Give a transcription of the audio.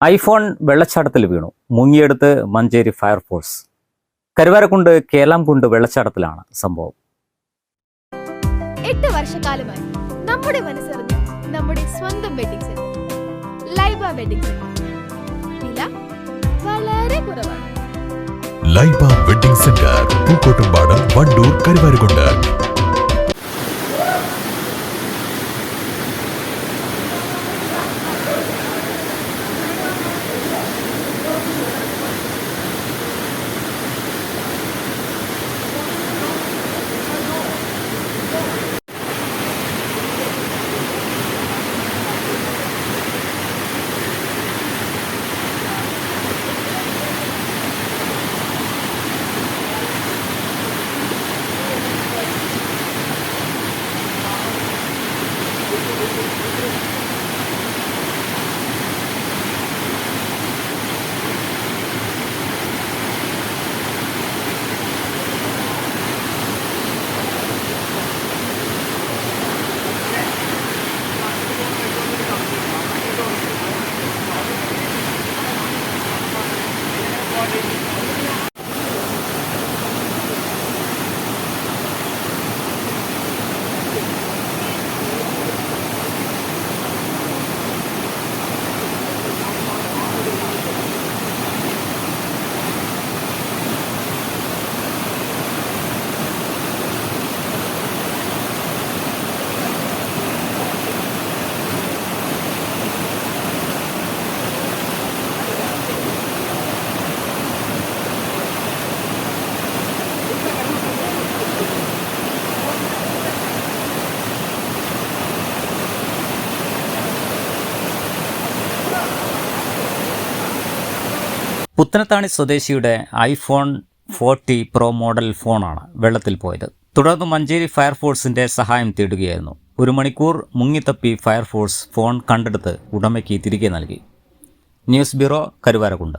IPhone വെള്ളച്ചാട്ടത്തിൽ വീണു. മുങ്ങിയെടുത്ത് മഞ്ചേരി ഫയർഫോഴ്സ് കരുവാരക്കുണ്ട് കേലാംകുണ്ട് വെള്ളച്ചാട്ടത്തിലാണ് സംഭവം. എട്ട് വർഷക്കാലമായി നമ്മുടെ മനസ്സറിഞ്ഞ് നമ്മുടെ സ്വന്തം wedding centre Laiba wedding centre വില വളരെ കുറവാണ്. ലൈബ വെഡിംഗ് സെന്റർ പൂക്കോട്ടുംപാടം വണ്ടൂർ കരുവാരുകൊണ്ട് പുത്തനത്താണി സ്വദേശിയുടെ ഐഫോൺ ഫോർട്ടി പ്രോ മോഡൽ ഫോണാണ് വെള്ളത്തിൽ പോയത്. തുടർന്ന് മഞ്ചേരി ഫയർഫോഴ്സിന്റെ സഹായം തേടുകയായിരുന്നു. ഒരു മണിക്കൂർ മുങ്ങിത്തപ്പി ഫയർഫോഴ്സ് ഫോൺ കണ്ടെടുത്ത് ഉടമയ്ക്ക് തിരികെ നൽകി. News bureau Karuvarakundu